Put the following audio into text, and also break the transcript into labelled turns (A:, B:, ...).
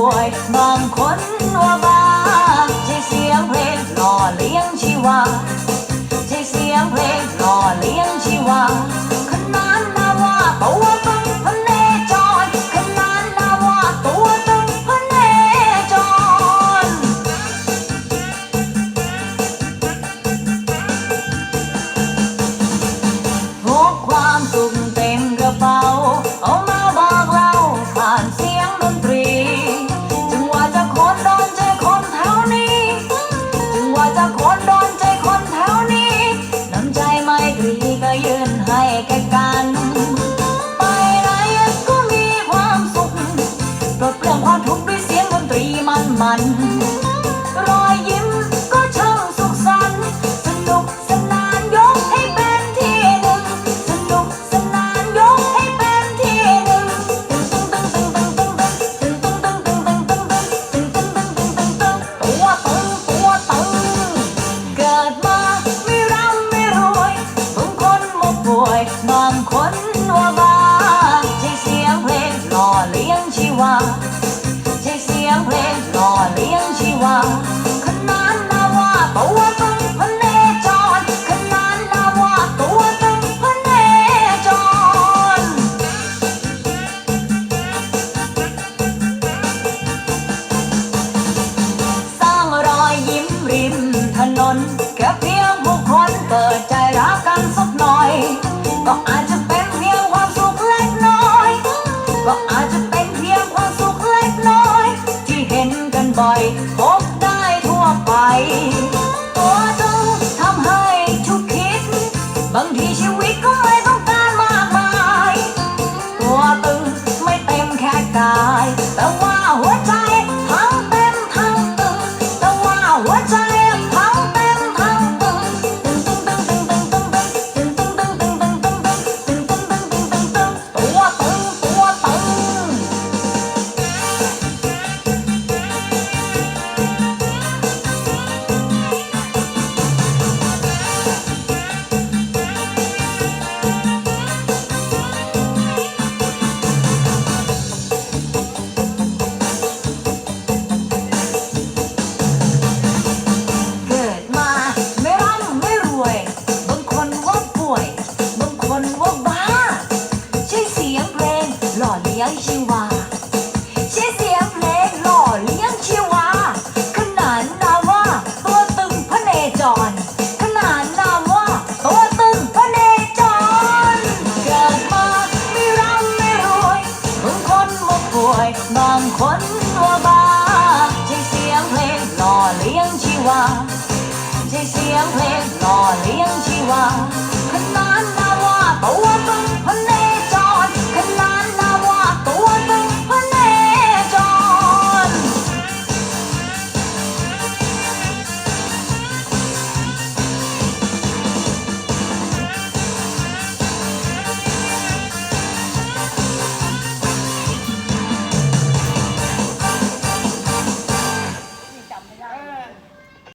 A: ่วยบางคนว่าบ้าใช้เสียงเพลงหล่อเลี้ยงชีวา มัน เพียงบุคคลเกิดใจรักกันสักหน่อย ก็อาจจะเป็นเพียงความสุขเล็กน้อย ก็อาจจะเป็นเพียงความสุขเล็กน้อย ที่เห็นกันบ่อยพบได้ทั่วไปตัวต้งทำให้ทุกคิด บางทีชีวิตก็ไม่ บางคนว่าบาใช้เสียงเพลงหล่อเลี้ยงชีวาใช้เสียงเพลงหล่อเลี้ยงชีวา